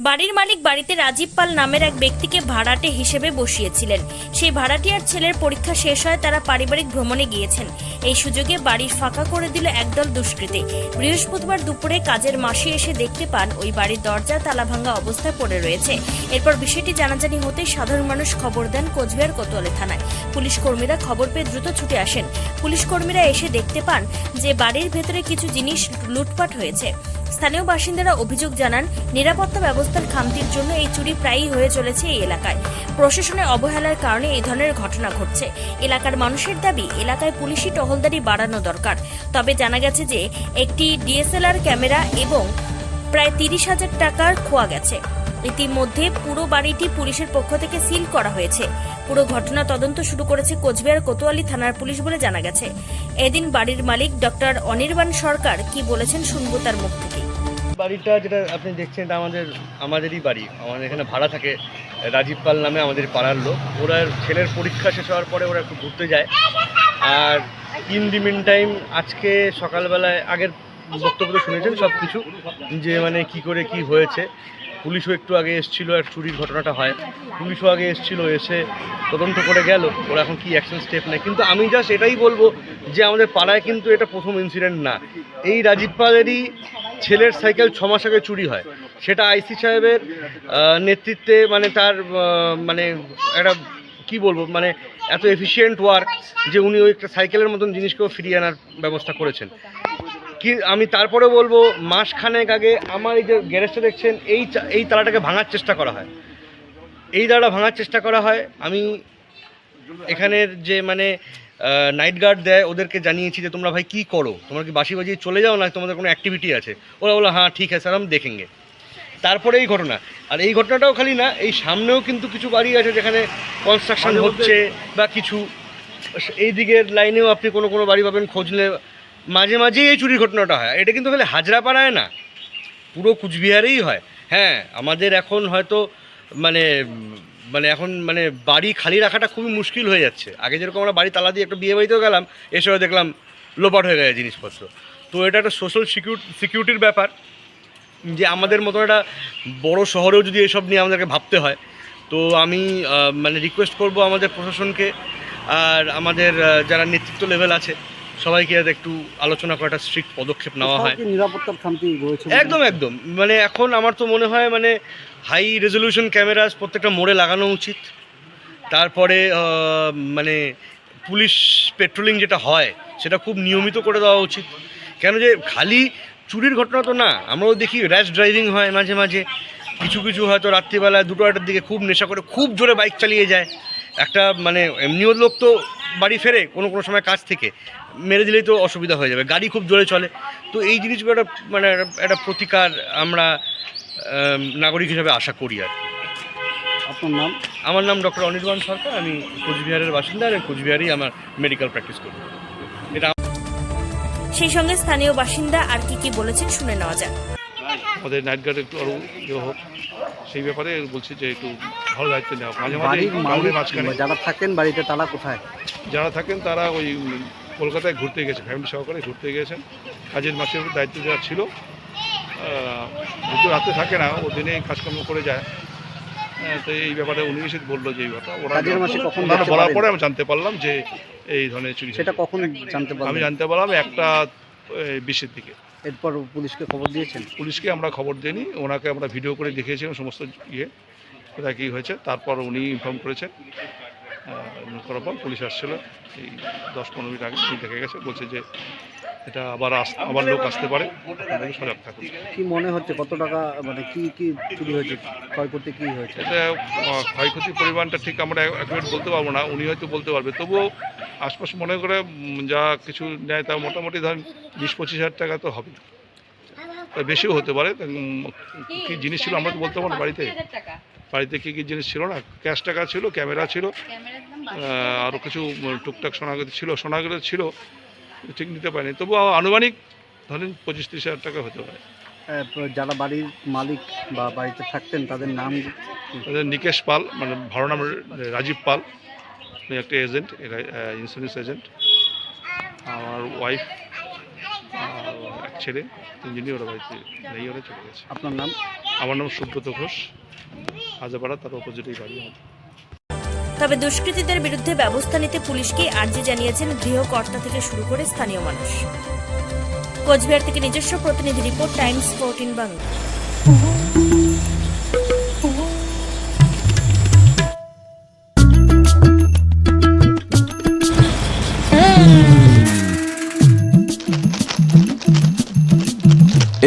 বাড়ির মালিক বাড়িতে রাজীব পাল নামের এক ব্যক্তিকে ভাড়াটে হিসেবে বসিয়েছিলেন। সেই ভাড়াটিয়ার ছেলের পরীক্ষা শেষ হয়, তারা পারিবারিক ভ্রমণে গিয়েছেন। এই সুযোগে বাড়ি ফাঁকা করে দিল একদল দুষ্কৃতী। বৃহস্পতিবার দুপুরে কাজের মাসি এসে দেখতে পান, ওই বাড়ির দরজা তালাভাঙ্গা অবস্থায় পড়ে রয়েছে। এরপর বিষয়টি জানাজানি হতেই সাধারণ মানুষ খবর দেন কোচবিহার কোতোয়ালি থানায়। পুলিশ কর্মীরা খবর পেয়ে দ্রুত ছুটে আসেন। পুলিশ কর্মীরা এসে দেখতে পান যে বাড়ির ভেতরে কিছু জিনিস লুটপাট হয়েছে। স্থানীয় বাসিন্দারা অভিযোগ জানান, নিরাপত্তা ব্যবস্থার খামতির জন্য এই চুরি প্রায়ই হয়ে চলেছে এই এলাকায়। প্রশাসনের অবহেলার কারণে এই ধরনের ঘটনা ঘটছে। এলাকার মানুষের দাবি, এলাকায় পুলিশি টহলদারি বাড়ানো দরকার। তবে জানা গেছে যে, একটি ডিএসএলআর ক্যামেরা এবং প্রায় তিরিশ হাজার টাকার খোয়া গেছে। ইতিমধ্যে পুরো বাড়িটি পুলিশের পক্ষ থেকে সিল করা হয়েছে। পুরো ঘটনা তদন্ত শুরু করেছে কোচবিহার কোতোয়ালি থানার পুলিশ বলে জানা গেছে। এদিন বাড়ির মালিক ডক্টর অনির্বাণ সরকার কি বলেছেন শুনব তার মুখ থেকে। বাড়িটা যেটা আপনি দেখছেন এটা আমাদের, আমাদেরই বাড়ি। আমাদের এখানে ভাড়া থাকে, রাজীব পাল নামে আমাদের পাড়ার লোক। ওরা ছেলের পরীক্ষা শেষ হওয়ার পরে ওরা একটু ঘুরতে যায়। আর ইন দি মিন টাইম আজকে সকালবেলায় আগের বক্তব্য শুনেছেন সব কিছু যে মানে কি করে কি হয়েছে। পুলিশও একটু আগে এসেছিল আর চুরির ঘটনাটা হয়। পুলিশও আগে এসেছিল, এসে তদন্ত করে গেল। ওরা এখন কি অ্যাকশন স্টেপ নেয়। কিন্তু আমি জাস্ট এটাই বলব যে আমাদের পাড়ায় কিন্তু এটা প্রথম ইনসিডেন্ট না। এই রাজীব পালেরই ছেলের সাইকেল ছ মাস আগে চুরি হয়। সেটা আইসি সাহেবের নেতৃত্বে মানে তার মানে একটা কি বলব মানে এত এফিসিয়েন্ট ওয়ার্ক যে উনি ওই একটা সাইকেলের মতন জিনিসকেও ফিরিয়ে আনার ব্যবস্থা করেছেন। কি, আমি তারপরে বলব, মাসখানেক আগে আমার এই যে গ্যারেজটা দেখছেন, এই এই তালাটাকে ভাঙার চেষ্টা করা হয়। এই তালাটা ভাঙার চেষ্টা করা হয়। আমি এখানের যে মানে নাইট গার্ড দেয় ওদেরকে জানিয়েছি যে তোমরা ভাই কি করো? তোমরা কি বাসি বাজিয়ে চলে যাও না তোমাদের কোনো অ্যাক্টিভিটি আছে? ওরা বলো হ্যাঁ ঠিক আছে স্যার আমি দেখেঙ্গে। তারপরে এই ঘটনা। আর এই ঘটনাটাও খালি না এই সামনেও কিন্তু কিছু বাড়ি আছে যেখানে কনস্ট্রাকশন হচ্ছে বা কিছু। এই দিকের লাইনেও আপনি কোনো কোনো বাড়ি পাবেন খোঁজলে মাঝে মাঝেই এই চুরির ঘটনাটা হয়। এটা কিন্তু খালি হাজরাপাড়ায় না পুরো কুচবিহারেই হয়। হ্যাঁ আমাদের এখন হয়তো মানে মানে এখন মানে বাড়ি খালি রাখাটা খুবই মুশকিল হয়ে যাচ্ছে। আগে যেরকম আমরা বাড়ি তালা দিয়ে একটা বিয়ে বাড়িতেও গেলাম, এসেও দেখলাম লোপাট হয়ে গেছে জিনিসপত্র। তো এটা একটা সোশ্যাল সিকিউর সিকিউরিটির ব্যাপার, যে আমাদের মতো একটা বড় শহরেও যদি এসব নিয়ে আমাদেরকে ভাবতে হয়, তো আমি মানে রিকোয়েস্ট করব আমাদের প্রশাসনকে আর আমাদের যারা নেতৃত্ব লেভেল আছে সবাইকে যাতে একটু আলোচনা করে একটা স্ট্রিক্ট পদক্ষেপ নেওয়া হয়। কোথাও নিরাপত্তার খামতি রয়েছে একদম একদম। মানে এখন আমার তো মনে হয় মানে হাই রেজলিউশন ক্যামেরাস প্রত্যেকটা মোড়ে লাগানো উচিত। তারপরে মানে পুলিশ পেট্রোলিং যেটা হয় সেটা খুব নিয়মিত করে দেওয়া উচিত। কেন যে খালি চুরির ঘটনা তো না আমরাও দেখি র্যাশ ড্রাইভিং হয় মাঝে মাঝে। কিছু কিছু হয়তো রাত্রিবেলায় দুটো আড়াইটার দিকে খুব নেশা করে খুব জোরে বাইক চালিয়ে যায়। একটা মানে এমনিও লোক তো বাড়ি ফেরে কোনো কোনো সময় কাজ থেকে। মেরে দিলেই তো অসুবিধা হয়ে যাবে। গাড়ি খুব জোরে চলে। তো এই জিনিসগুলো একটা মানে একটা- একটা প্রতিকার আমরা নাগরিক হিসাবে আশা করি আর কি। আপনার নাম? আমার নাম ডক্টর অনির্বাণ সরকার। আমি কোচবিহারের বাসিন্দা আর কোচবিহারেই আমার মেডিকেল প্র্যাকটিস করি। এটা সেই সঙ্গে স্থানীয় বাসিন্দা আর কি কি বলেছেন শুনে নেওয়া যাক। আমাদের নাইট গার্ড একটু আরও ইয়ে হোক সেই ব্যাপারে বলছি যে একটু ভালো দায়িত্ব নেওয়া মাঝে মাঝে যারা থাকেন বাড়িতে তারা কোথায়? যারা থাকেন তারা ওই কলকাতায় ঘুরতে গেছে ফ্যামিলি সহকারে ঘুরতে গেছেন। কাজের মাসের দায়িত্ব যারা ছিল যেহেতু রাতে থাকে না ও দিনে কাজকর্ম করে যায়। তো এই ব্যাপারে উনি এসে বলল যে এই ব্যাপার ওরা বলার পরে আমি জানতে পারলাম যে এই ধরনের চুরি সেটা। কখন জানতে পারলাম আমি জানতে পারলাম একটা বিশের দিকে। এরপর পুলিশকে খবর দিয়েছেন? পুলিশকে আমরা খবর দিইনি ওনাকে আমরা ভিডিও করে দেখিয়েছিলাম সমস্ত ইয়ে কোথায় কী হয়েছে। তারপর উনি ইনফর্ম করেছেন। করার পর পুলিশ আসছিল। এই দশ পনেরো মিনিট আগে দেখে গেছে বলছে যে এটা আবার আস আবার লোক আসতে পারে। সজাগ থাকুন। কি মনে হচ্ছে কত টাকা মানে কি কি চুরি হয়েছে ক্ষয়ক্ষতি কি হয়েছে? এটা ক্ষয়ক্ষতির পরিমাণটা ঠিক আমরা অ্যাকুরেট বলতে পারব না উনি হয়তো বলতে পারবে। তবুও আশপাশ মনে করে যা কিছু নেয় তা মোটামুটি ধরেন বিশ পঁচিশ হাজার টাকা তো হবে। বেশিও হতে পারে কী জিনিস ছিল আমরা তো বলতে পারব না বাড়িতে। বাড়িতে কী কী জিনিস ছিল না? ক্যাশ টাকা ছিল ক্যামেরা ছিল আরও কিছু টুকটাক সোনাগতি ছিল সোনাগুলো ছিল ঠিক নিতে পারিনি। তবু আনুমানিক ধরেন পঁচিশ ত্রিশ হাজার টাকা হতে পারে। যারা বাড়ির মালিক বা বাড়িতে থাকতেন তাদের নাম তাদের নিকেশ পাল মানে ভালো নাম রাজীব পাল উনি একটা এজেন্ট ইন্স্যুরেন্স এজেন্ট আমার ওয়াইফ এক ছেলে তিনজনই ওরা বাড়িতে নেই ওরা চলে গেছে। আপনার নাম? আমার নাম সুব্রত ঘোষ। তার অপোজিটেই বাড়ি তবে দুষ্কৃতীদের বিরুদ্ধে ব্যবস্থা নিতে পুলিশকে আর্জি জানিয়েছেন গৃহকর্তা থেকে শুরু করে স্থানীয় মানুষ। কোচবিহার থেকে নিজস্ব প্রতিনিধি রিপোর্ট, টাইমস ফোরটিন বাংলা।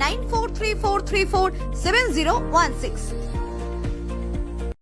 9434347016.